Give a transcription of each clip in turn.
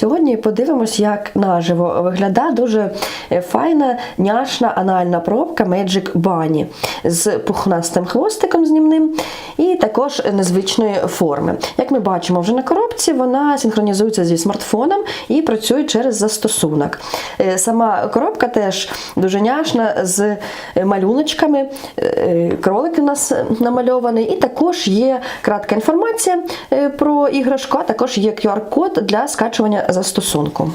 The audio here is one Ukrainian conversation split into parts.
Сьогодні подивимось, як наживо виглядає дуже е, файна няшна анальна пробка Magic Bunny з пухнастим хвостиком знімним і також незвичної форми. Як ми бачимо вже на коробці, вона синхронізується зі смартфоном і працює через застосунок. Е, Сама коробка теж дуже няшна з малюночками. Е, Кролик у нас намальований, і також є кратка інформація про іграшку, а також є QR-код для скачування застосунку.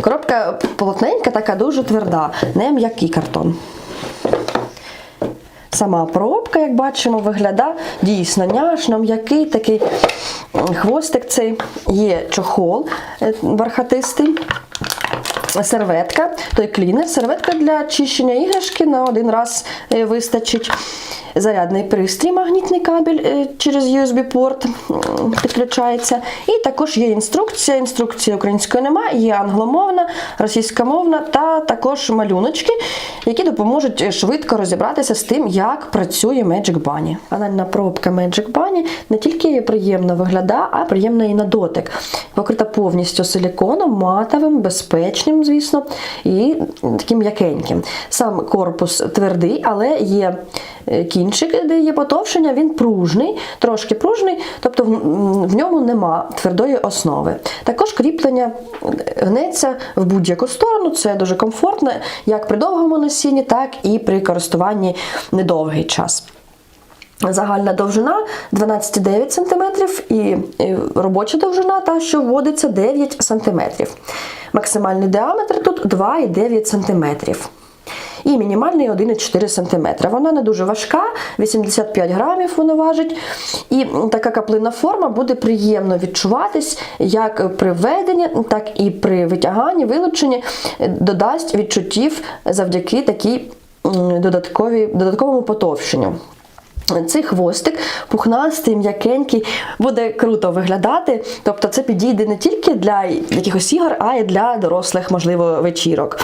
Коробка полотненька, така дуже тверда, не м'який картон. Сама пробка, як бачимо, виглядає дійсно няшно, м'який такий хвостик цей, є чохол е, бархатистий. Серветка, той клінер, серветка для чищення іграшки на один раз е, вистачить. Зарядний пристрій, магнітний кабель е, через USB-порт підключається. І також є інструкція. Інструкції української немає, є англомовна, російськомовна та також малюночки, які допоможуть швидко розібратися з тим, як працює Magic Bunny. Анальна пробка Magic Bunny не тільки приємно виглядає, а приємна і на дотик. Покрита повністю силіконом, матовим, безпечним, звісно, і таким м'якеньким. Сам корпус твердий, але є е, кінчик, де є потовшення, він пружний, трошки пружний, тобто в, ньому нема твердої основи. Також кріплення гнеться в будь-яку сторону, це дуже комфортно, як при довгому носінні, так і при користуванні недовгий час. Загальна довжина 12,9 см і і робоча довжина, та що вводиться 9 см. Максимальний діаметр тут 2,9 см. І мінімальний 1,4 см. Вона не дуже важка, 85 грамів вона важить. І така каплина форма буде приємно відчуватись як при введенні, так і при витяганні, вилученні додасть відчуттів завдяки такій додатковій, додатковому потовщенню. Цей хвостик пухнастий, м'якенький, буде круто виглядати. Тобто це підійде не тільки для якихось ігор, а й для дорослих, можливо, вечірок.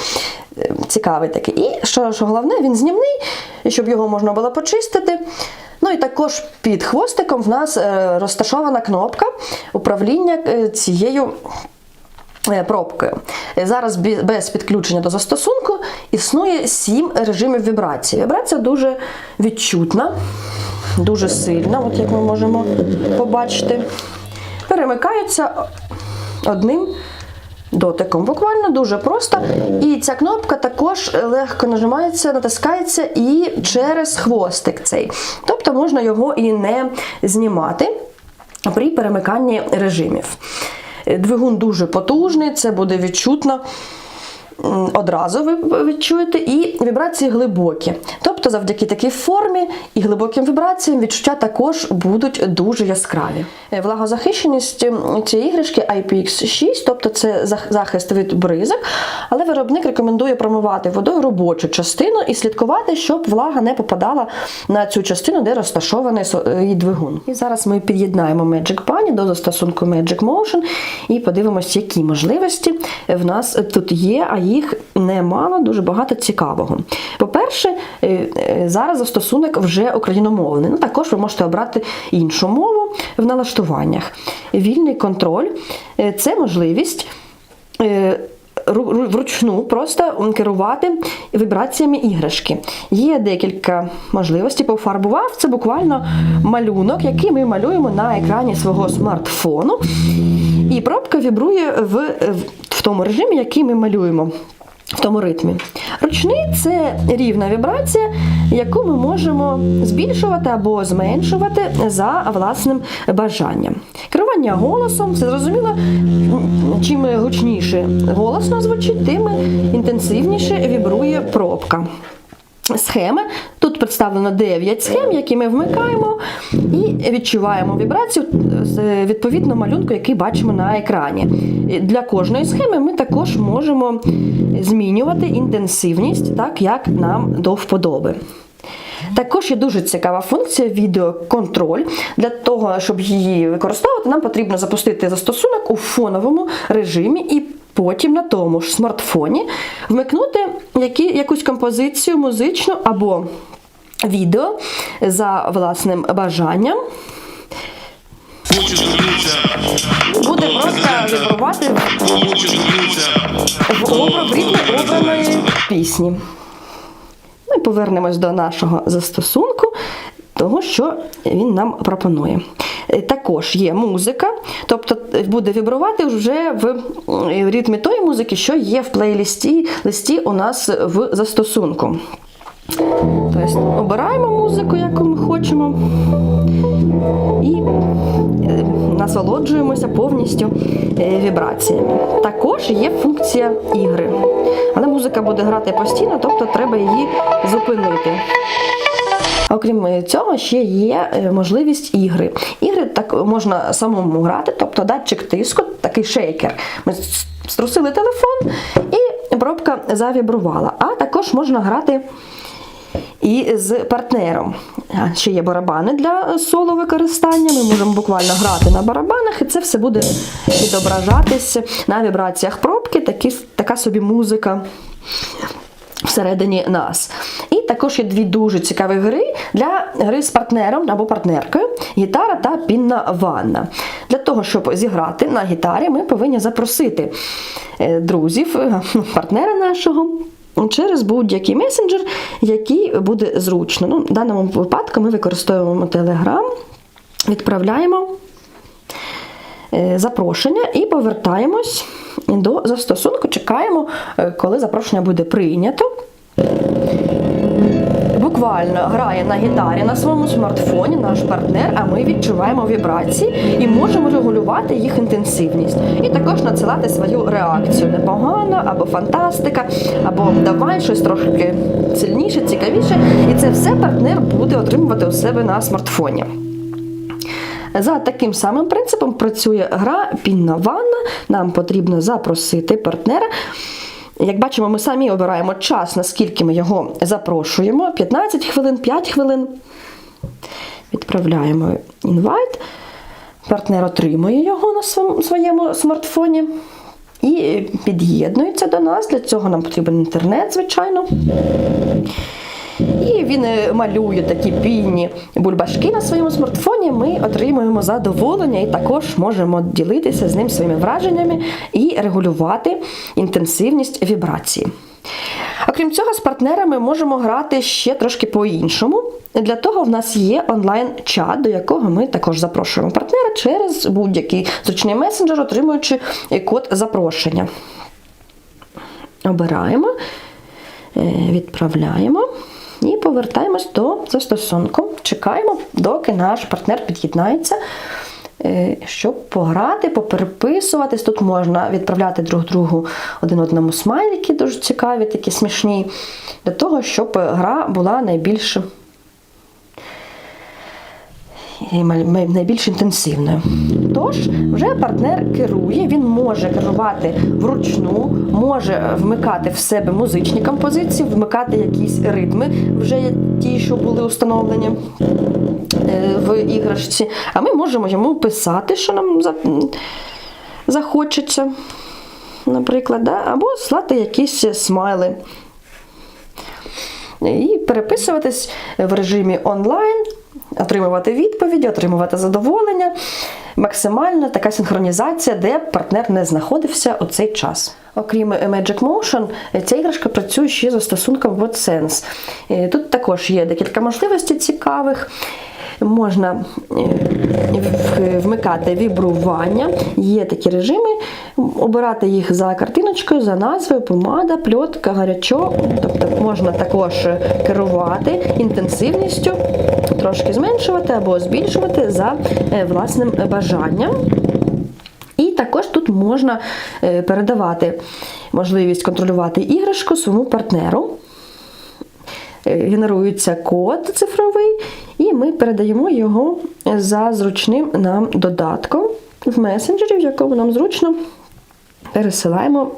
Цікавий такий. І що, що головне, він знімний, щоб його можна було почистити. Ну і також під хвостиком в нас е, розташована кнопка управління е, цією е, пробкою. Зараз без підключення до застосунку існує 7 режимів вібрації. Вібрація дуже відчутна, дуже сильна, от як ми можемо побачити. Перемикаються одним дотиком. Буквально дуже просто. І ця кнопка також легко нажимається, натискається і через хвостик цей. Тобто можна його і не знімати при перемиканні режимів. Двигун дуже потужний, це буде відчутно. Одразу ви відчуєте, і вібрації глибокі. Тобто, завдяки такій формі і глибоким вібраціям відчуття також будуть дуже яскраві. Е, Влагозахищеність цієї іграшки IPX6, тобто це захист від бризок, але виробник рекомендує промивати водою робочу частину і слідкувати, щоб влага не попадала на цю частину, де розташований е, двигун. І зараз ми під'єднаємо Magic Bunny до застосунку Magic Motion і подивимося, які можливості в нас тут є, а їх немало, дуже багато цікавого. По-перше, е, е, зараз застосунок вже україномовний. Ну, також ви можете обрати іншу мову в налаштуваннях. Вільний контроль е, це можливість. ру- ру- Вручну просто керувати вібраціями іграшки. Є декілька можливостей. Пофарбував це буквально малюнок, який ми малюємо на екрані свого смартфону. І пробка вібрує в, в, тому режимі, який ми малюємо. В тому ритмі. Ручний це рівна вібрація, яку ми можемо збільшувати або зменшувати за власним бажанням. Керування голосом, це зрозуміло, чим гучніше голосно звучить, тим інтенсивніше вібрує пробка. Схеми. Тут представлено 9 схем, які ми вмикаємо і відчуваємо вібрацію відповідно малюнку, який бачимо на екрані. Для кожної схеми ми також можемо змінювати інтенсивність так, як нам до вподоби. Також є дуже цікава функція відеоконтроль. Для того, щоб її використовувати, нам потрібно запустити застосунок у фоновому режимі і потім на тому ж смартфоні вмикнути які, якусь композицію музичну або відео за власним бажанням. Буде просто вібрувати в образ обраної пісні. Ми повернемось до нашого застосунку, того, що він нам пропонує. Е, Також є музика, тобто буде вібрувати вже в е, ритмі тої музики, що є в плейлисті листі у нас в застосунку. Тобто обираємо музику, яку ми хочемо, і е, насолоджуємося повністю е, вібраціями. Також є функція ігри, але музика буде грати постійно, тобто треба її зупинити. Окрім цього, ще є е, можливість ігри. Ігри так можна самому грати, тобто датчик тиску, такий шейкер. Ми струсили телефон і пробка завібрувала. А також можна грати і з партнером. Ще є барабани для соло використання. Ми можемо буквально грати на барабанах, і це все буде відображатись на вібраціях пробки, такі, така собі музика всередині нас. І також є дві дуже цікаві гри для гри з партнером або партнеркою: гітара та пінна ванна. Для того, щоб зіграти на гітарі, ми повинні запросити е, друзів, е, партнера нашого. Через будь-який месенджер, який буде зручно. Ну, в даному випадку ми використовуємо Telegram, відправляємо запрошення і повертаємось до застосунку. Чекаємо, е, коли запрошення буде прийнято. Буквально грає на гітарі на своєму смартфоні наш партнер, а ми відчуваємо вібрації і можемо регулювати їх інтенсивність. І також надсилати свою реакцію. Непогано, або фантастика, або давай щось трошки сильніше, цікавіше. І це все партнер буде отримувати у себе на смартфоні. За таким самим принципом працює гра Пінна ванна. Нам потрібно запросити партнера. Як бачимо, ми самі обираємо час, наскільки ми його запрошуємо: 15 хвилин, 5 хвилин. Відправляємо інвайт. Партнер отримує його на своєму- смартфоні і під'єднується до нас. Для цього нам потрібен інтернет, звичайно. І він е, малює такі пінні бульбашки на своєму смартфоні. Ми отримуємо задоволення і також можемо ділитися з ним своїми враженнями і регулювати інтенсивність вібрації. Окрім цього, з партнерами можемо грати ще трошки по-іншому. Для того в нас є онлайн-чат, до якого ми також запрошуємо партнера через будь-який зручний месенджер, отримуючи код запрошення. Обираємо, е, відправляємо і повертаємось до застосунку. Чекаємо, доки наш партнер під'єднається, е, щоб пограти, попереписуватись. Тут можна відправляти друг другу один одному смайлики, дуже цікаві, такі смішні, для того, щоб гра була найбільш найбільш інтенсивною. Тож, вже партнер керує, він може керувати вручну, може вмикати в себе музичні композиції, вмикати якісь ритми, вже ті, що були установлені е, в іграшці. А ми можемо йому писати, що нам захочеться, наприклад, да? або слати якісь смайли. І переписуватись в режимі онлайн, отримувати відповіді, отримувати задоволення. Максимальна така синхронізація, де партнер не знаходився у цей час. Окрім Magic Motion, ця іграшка працює ще за стосунком WhatSense. Е, Тут також є декілька можливостей цікавих. Можна е, вмикати вібрування, є такі режими, обирати їх за картиночкою, за назвою, помада, пльотка, гарячо. Тобто можна також керувати інтенсивністю, трошки зменшувати або збільшувати за е, власним бажанням. І також тут можна е, передавати можливість контролювати іграшку своєму партнеру. Е, Генерується код цифровий, і ми передаємо його за зручним нам додатком в месенджері, в якому нам зручно пересилаємо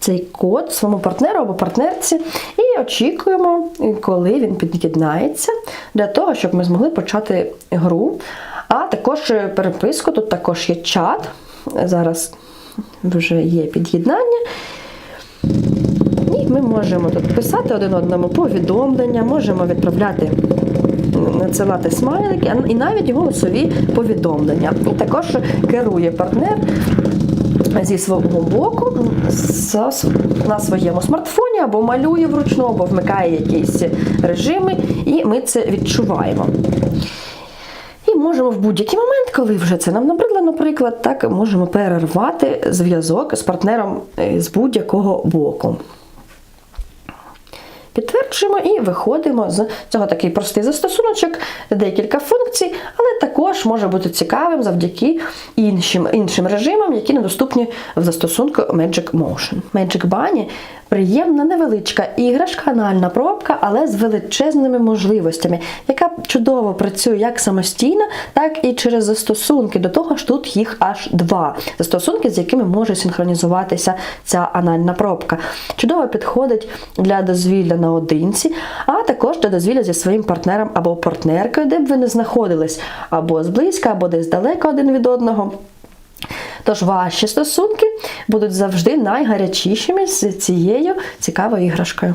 цей код своєму партнеру або партнерці і очікуємо, коли він під'єднається, для того, щоб ми змогли почати гру. А також переписку, тут також є чат. Зараз вже є під'єднання. Ми можемо тут писати один одному повідомлення, можемо відправляти надсилати смайлики і навіть голосові повідомлення. І також керує партнер зі свого боку на своєму смартфоні або малює вручну, або вмикає якісь режими, і ми це відчуваємо. І можемо в будь-який момент, коли вже це нам набридло, наприклад, так можемо перервати зв'язок з партнером е, з будь-якого боку. Підтверджуємо і виходимо з цього такий простий застосуночок, декілька функцій, але також може бути цікавим завдяки іншим, іншим режимам, які недоступні в застосунку Magic Motion. Magic Bunny приємна невеличка іграшка, анальна пробка, але з величезними можливостями, яка чудово працює як самостійно, так і через застосунки. До того ж, тут їх аж два застосунки, з якими може синхронізуватися ця анальна пробка. Чудово підходить для дозвілля наодинці, а також для дозвілля зі своїм партнером або партнеркою, де б ви не знаходились, або зблизька, або десь далеко один від одного. Тож ваші стосунки будуть завжди найгарячішими з цією цікавою іграшкою.